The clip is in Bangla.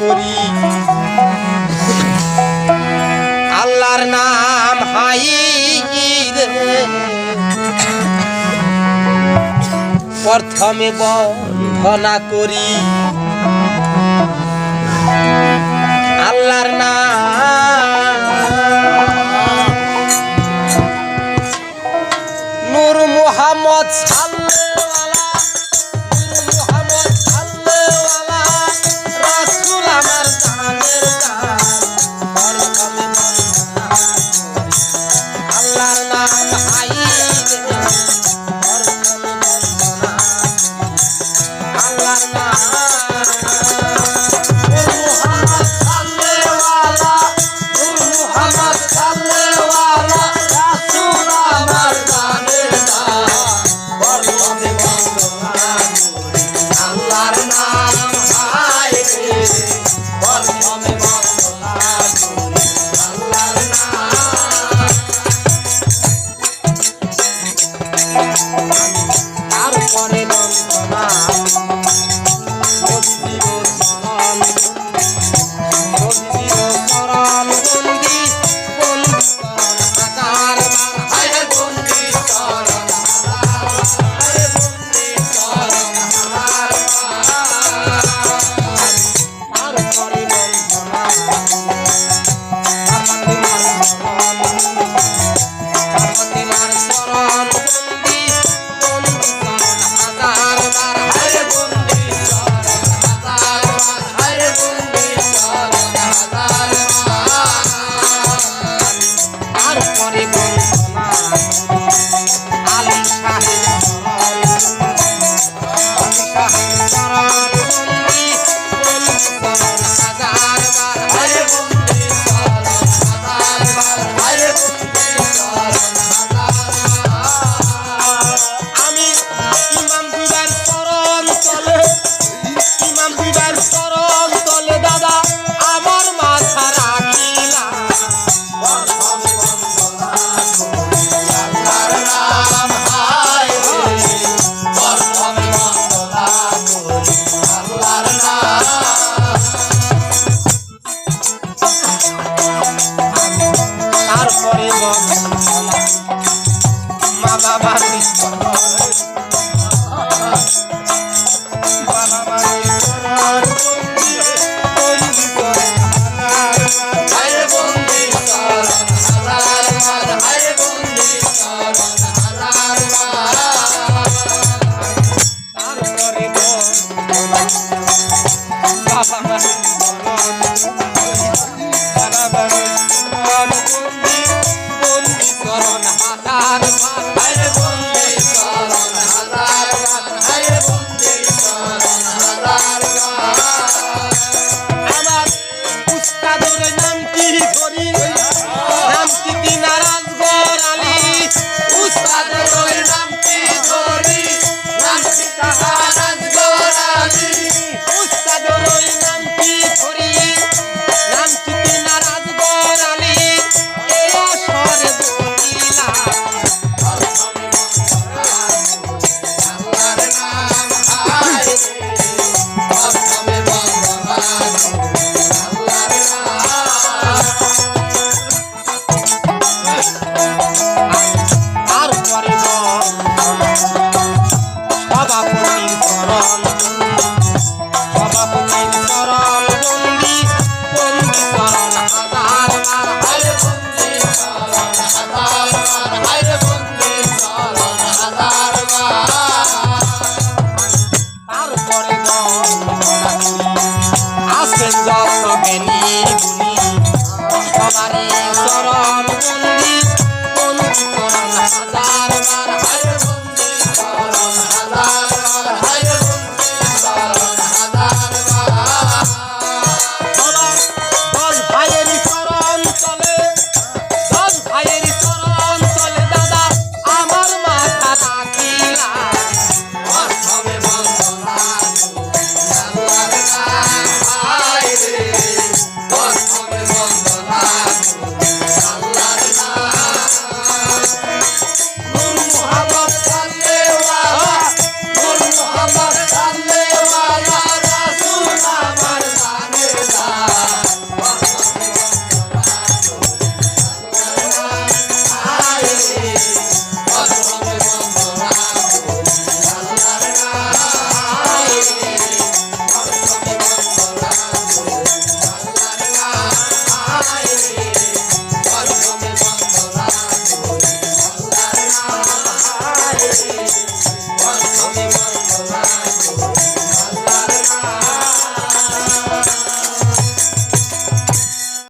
করি। আল্লাহর নাম হাই প্রথমে বন্ধনা করি। আল্লাহর নাম নূর মোহাম্মদ সাল্লাল্লাহু মনে নন্দনা। মা বাবার বিস্ময় সব জ্ঞানী গুণী সরল